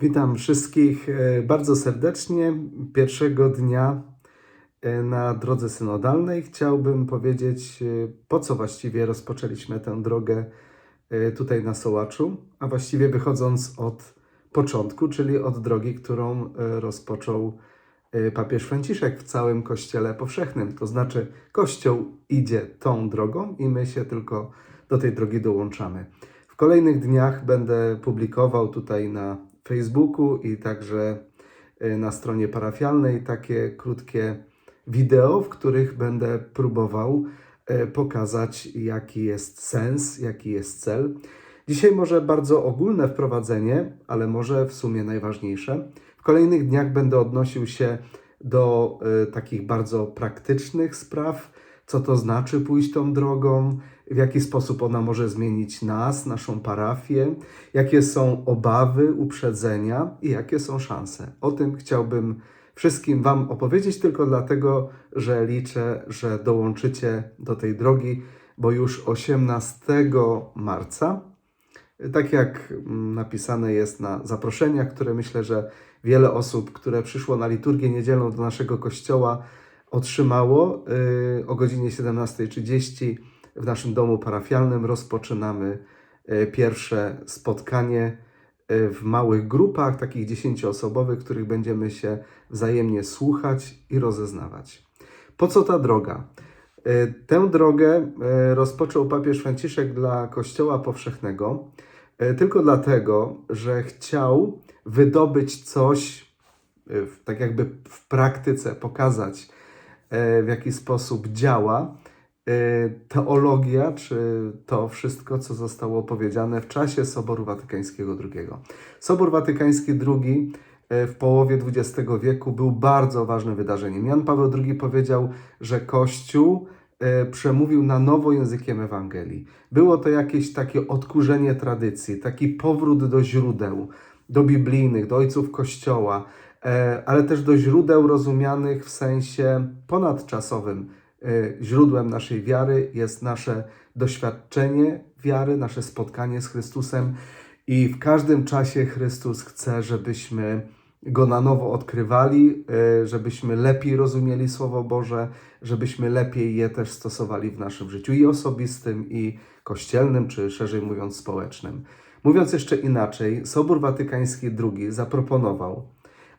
Witam wszystkich e, bardzo serdecznie. Pierwszego dnia e, na drodze synodalnej chciałbym powiedzieć, e, po co właściwie rozpoczęliśmy tę drogę tutaj na Sołaczu, a właściwie wychodząc od początku, czyli od drogi, którą rozpoczął papież Franciszek w całym Kościele powszechnym. To znaczy, Kościół idzie tą drogą i my się tylko do tej drogi dołączamy. W kolejnych dniach będę publikował tutaj na Facebooku i także y, na stronie parafialnej takie krótkie wideo, w których będę próbował y, pokazać, jaki jest sens, jaki jest cel. Dzisiaj może bardzo ogólne wprowadzenie, ale może w sumie najważniejsze. W kolejnych dniach będę odnosił się do y, takich bardzo praktycznych spraw, co to znaczy pójść tą drogą, w jaki sposób ona może zmienić nas, naszą parafię, jakie są obawy, uprzedzenia i jakie są szanse. O tym chciałbym wszystkim Wam opowiedzieć, tylko dlatego, że liczę, że dołączycie do tej drogi, bo już 18 marca, tak jak mm, napisane jest na zaproszeniach, które myślę, że wiele osób, które przyszło na liturgię niedzielną do naszego kościoła, otrzymało y, o godzinie 17.30 w naszym domu parafialnym rozpoczynamy y, pierwsze spotkanie y, w małych grupach, takich dziesięcioosobowych, których będziemy się wzajemnie słuchać i rozeznawać. Po co ta droga? Tę drogę rozpoczął papież Franciszek dla Kościoła Powszechnego tylko dlatego, że chciał wydobyć coś, tak jakby w praktyce pokazać, w jaki sposób działa e, teologia, czy to wszystko, co zostało powiedziane w czasie Soboru Watykańskiego II. Sobór Watykański II e, w połowie XX wieku był bardzo ważnym wydarzeniem. Jan Paweł II powiedział, że Kościół e, przemówił na nowo językiem Ewangelii. Było to jakieś takie odkurzenie tradycji, taki powrót do źródeł, do biblijnych, do ojców Kościoła, e, ale też do źródeł rozumianych w sensie ponadczasowym. E, Źródłem naszej wiary jest nasze doświadczenie wiary, nasze spotkanie z Chrystusem i w każdym czasie Chrystus chce, żebyśmy Go na nowo odkrywali, e, żebyśmy lepiej rozumieli Słowo Boże, żebyśmy lepiej je też stosowali w naszym życiu i osobistym, i kościelnym, czy szerzej mówiąc społecznym. Mówiąc jeszcze inaczej, Sobór Watykański II zaproponował,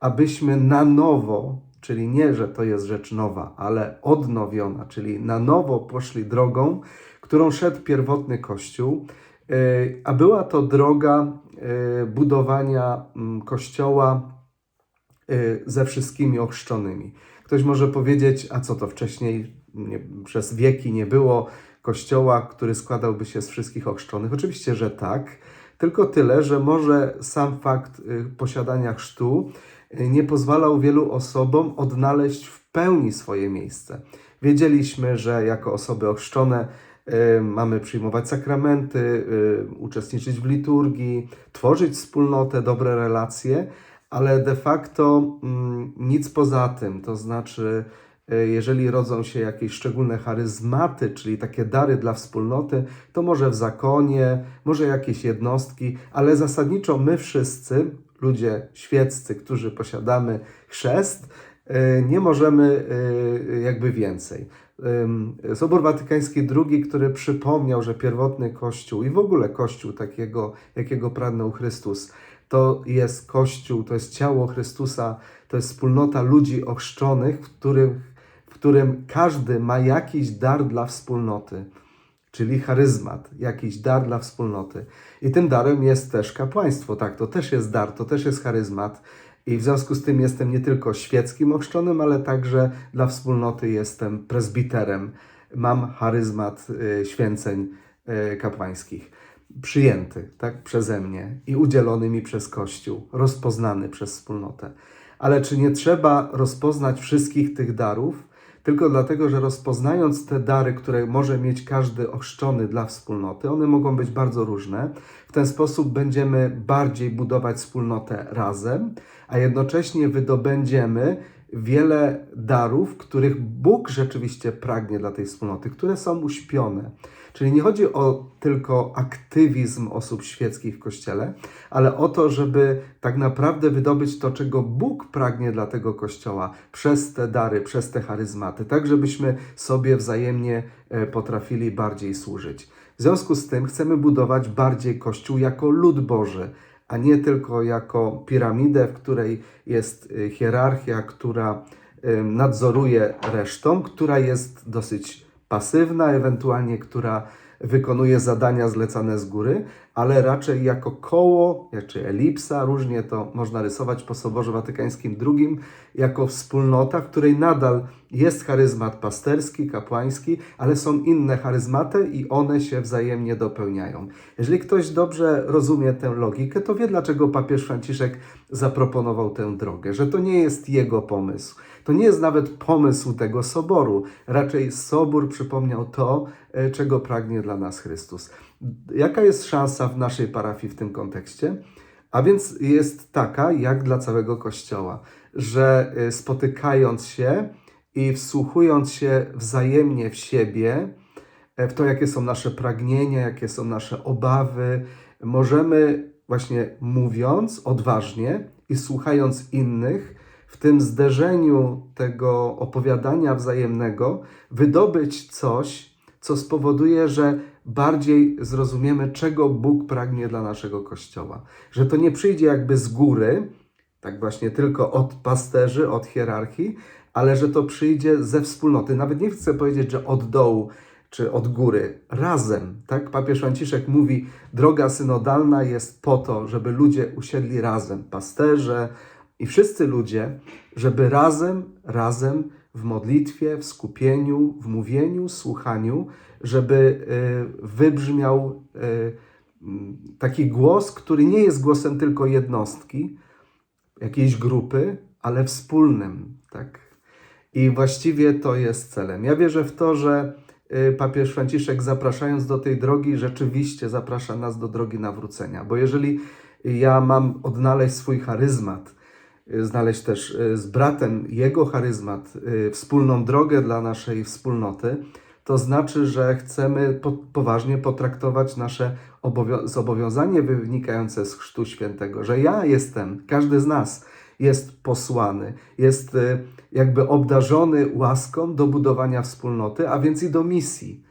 abyśmy na nowo, czyli nie, że to jest rzecz nowa, ale odnowiona, czyli na nowo poszli drogą, którą szedł pierwotny Kościół, e, a była to droga e, budowania mm, Kościoła e, ze wszystkimi ochrzczonymi. Ktoś może powiedzieć, a co to wcześniej nie, przez wieki nie było kościoła, który składałby się z wszystkich ochrzczonych? Oczywiście, że tak, tylko tyle, że może sam fakt y, posiadania chrztu y, nie pozwalał wielu osobom odnaleźć w pełni swoje miejsce. Wiedzieliśmy, że jako osoby ochrzczone y, mamy przyjmować sakramenty, uczestniczyć w liturgii, tworzyć wspólnotę, dobre relacje, ale de facto mm, nic poza tym. To znaczy, jeżeli rodzą się jakieś szczególne charyzmaty, czyli takie dary dla wspólnoty, to może w zakonie, może jakieś jednostki, ale zasadniczo my wszyscy, ludzie świeccy, którzy posiadamy chrzest, y, nie możemy y, jakby więcej. Ym, Sobór Watykański II, który przypomniał, że pierwotny Kościół i w ogóle Kościół takiego, jakiego pragnął Chrystus, to jest Kościół, to jest ciało Chrystusa, to jest wspólnota ludzi ochrzczonych, w którym, w którym każdy ma jakiś dar dla wspólnoty, czyli charyzmat, jakiś dar dla wspólnoty. I tym darem jest też kapłaństwo, tak, to też jest dar, to też jest charyzmat. I w związku z tym jestem nie tylko świeckim ochrzczonym, ale także dla wspólnoty jestem prezbiterem. Mam charyzmat y, święceń y, kapłańskich przyjęty tak, przeze mnie i udzielony mi przez Kościół, rozpoznany przez wspólnotę. Ale czy nie trzeba rozpoznać wszystkich tych darów, tylko dlatego, że rozpoznając te dary, które może mieć każdy ochrzczony dla wspólnoty, one mogą być bardzo różne. W ten sposób będziemy bardziej budować wspólnotę razem, a jednocześnie wydobędziemy wiele darów, których Bóg rzeczywiście pragnie dla tej wspólnoty, które są uśpione. Czyli nie chodzi o tylko aktywizm osób świeckich w Kościele, ale o to, żeby tak naprawdę wydobyć to, czego Bóg pragnie dla tego Kościoła przez te dary, przez te charyzmaty, tak żebyśmy sobie wzajemnie e, potrafili bardziej służyć. W związku z tym chcemy budować bardziej Kościół jako lud Boży, a nie tylko jako piramidę, w której jest y, hierarchia, która nadzoruje resztą, która jest dosyć pasywna, ewentualnie która wykonuje zadania zlecane z góry, ale raczej jako koło, czy elipsa, różnie to można rysować po Soborze Watykańskim II, jako wspólnota, w której nadal jest charyzmat pasterski, kapłański, ale są inne charyzmaty i one się wzajemnie dopełniają. Jeżeli ktoś dobrze rozumie tę logikę, to wie, dlaczego papież Franciszek zaproponował tę drogę, że to nie jest jego pomysł. To nie jest nawet pomysł tego soboru. Raczej sobór przypomniał to, e, czego pragnie dla nas Chrystus. Jaka jest szansa w naszej parafii w tym kontekście? A więc jest taka, jak dla całego Kościoła, że e, spotykając się i wsłuchując się wzajemnie w siebie, e, w to, jakie są nasze pragnienia, jakie są nasze obawy, możemy właśnie mówiąc odważnie i słuchając innych, w tym zderzeniu tego opowiadania wzajemnego, wydobyć coś, co spowoduje, że bardziej zrozumiemy, czego Bóg pragnie dla naszego Kościoła. Że to nie przyjdzie jakby z góry, tak właśnie tylko od pasterzy, od hierarchii, ale że to przyjdzie ze wspólnoty. Nawet nie chcę powiedzieć, że od dołu czy od góry, razem. Tak? Papież Franciszek mówi, droga synodalna jest po to, żeby ludzie usiedli razem, pasterze i wszyscy ludzie, żeby razem, razem w modlitwie, w skupieniu, w mówieniu, słuchaniu, żeby y, wybrzmiał y, taki głos, który nie jest głosem tylko jednostki, jakiejś grupy, ale wspólnym, tak? I właściwie to jest celem. Ja wierzę w to, że y, papież Franciszek, zapraszając do tej drogi, rzeczywiście zaprasza nas do drogi nawrócenia. Bo jeżeli ja mam odnaleźć swój charyzmat, znaleźć też y, z bratem jego charyzmat, wspólną drogę dla naszej wspólnoty, to znaczy, że chcemy po, poważnie potraktować nasze obowią zobowiązanie wynikające z Chrztu Świętego, że ja jestem, każdy z nas jest posłany, jest y, jakby obdarzony łaską do budowania wspólnoty, a więc i do misji.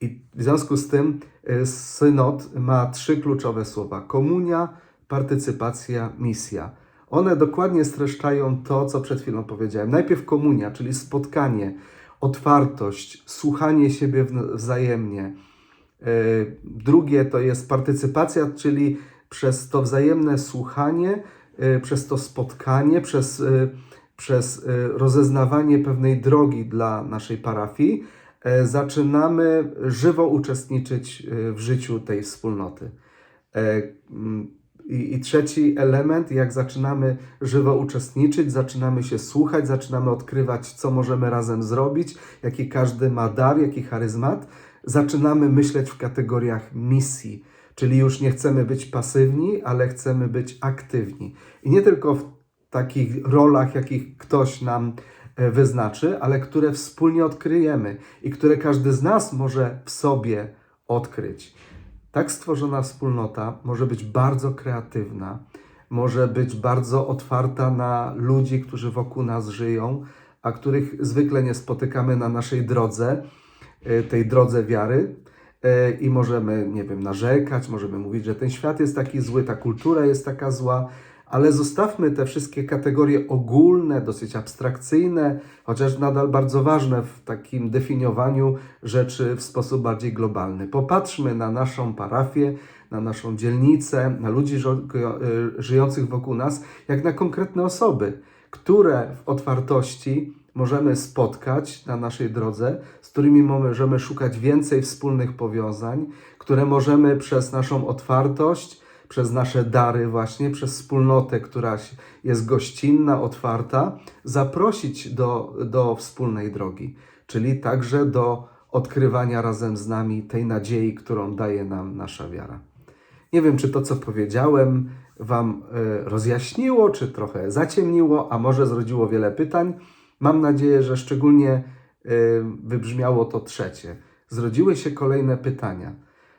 I w związku z tym y, synod ma trzy kluczowe słowa: komunia, partycypacja, misja. One dokładnie streszczają to, co przed chwilą powiedziałem. Najpierw komunia, czyli spotkanie, otwartość, słuchanie siebie wzajemnie. Y, drugie to jest partycypacja, czyli przez to wzajemne słuchanie Y, przez to spotkanie, przez, y, przez rozeznawanie pewnej drogi dla naszej parafii, zaczynamy żywo uczestniczyć w życiu tej wspólnoty. I, I, trzeci element, jak zaczynamy żywo uczestniczyć, zaczynamy się słuchać, zaczynamy odkrywać, co możemy razem zrobić, jaki każdy ma dar, jaki charyzmat, zaczynamy myśleć w kategoriach misji Czyli już nie chcemy być pasywni, ale chcemy być aktywni. I nie tylko w takich rolach, jakich ktoś nam e, wyznaczy, ale które wspólnie odkryjemy i które każdy z nas może w sobie odkryć. Tak stworzona wspólnota może być bardzo kreatywna, może być bardzo otwarta na ludzi, którzy wokół nas żyją, a których zwykle nie spotykamy na naszej drodze, e, tej drodze wiary, E, i możemy, nie wiem, narzekać, możemy mówić, że ten świat jest taki zły, ta kultura jest taka zła, ale zostawmy te wszystkie kategorie ogólne, dosyć abstrakcyjne, chociaż nadal bardzo ważne w takim definiowaniu rzeczy w sposób bardziej globalny. Popatrzmy na naszą parafię, na naszą dzielnicę, na ludzi e, żyjących wokół nas, jak na konkretne osoby, które w otwartości możemy spotkać na naszej drodze, z którymi możemy szukać więcej wspólnych powiązań, które możemy przez naszą otwartość, przez nasze dary, właśnie przez wspólnotę, która jest gościnna, otwarta, zaprosić do, do wspólnej drogi, czyli także do odkrywania razem z nami tej nadziei, którą daje nam nasza wiara. Nie wiem, czy to, co powiedziałem, Wam e, rozjaśniło, czy trochę zaciemniło, a może zrodziło wiele pytań. Mam nadzieję, że szczególnie y, wybrzmiało to trzecie. zrodziły się kolejne pytania.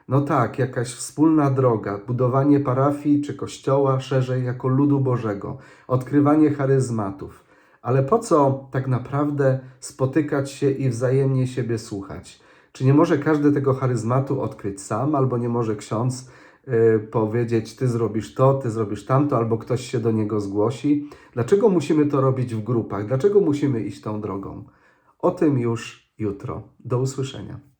No tak, jakaś wspólna droga, budowanie parafii czy kościoła szerzej jako ludu Bożego, odkrywanie charyzmatów. Ale po co tak naprawdę spotykać się i wzajemnie siebie słuchać? Czy nie może każdy tego charyzmatu odkryć sam, albo nie może ksiądz y, powiedzieć, ty zrobisz to, ty zrobisz tamto, albo ktoś się do niego zgłosi? Dlaczego musimy to robić w grupach? Dlaczego musimy iść tą drogą? O tym już jutro. Do usłyszenia.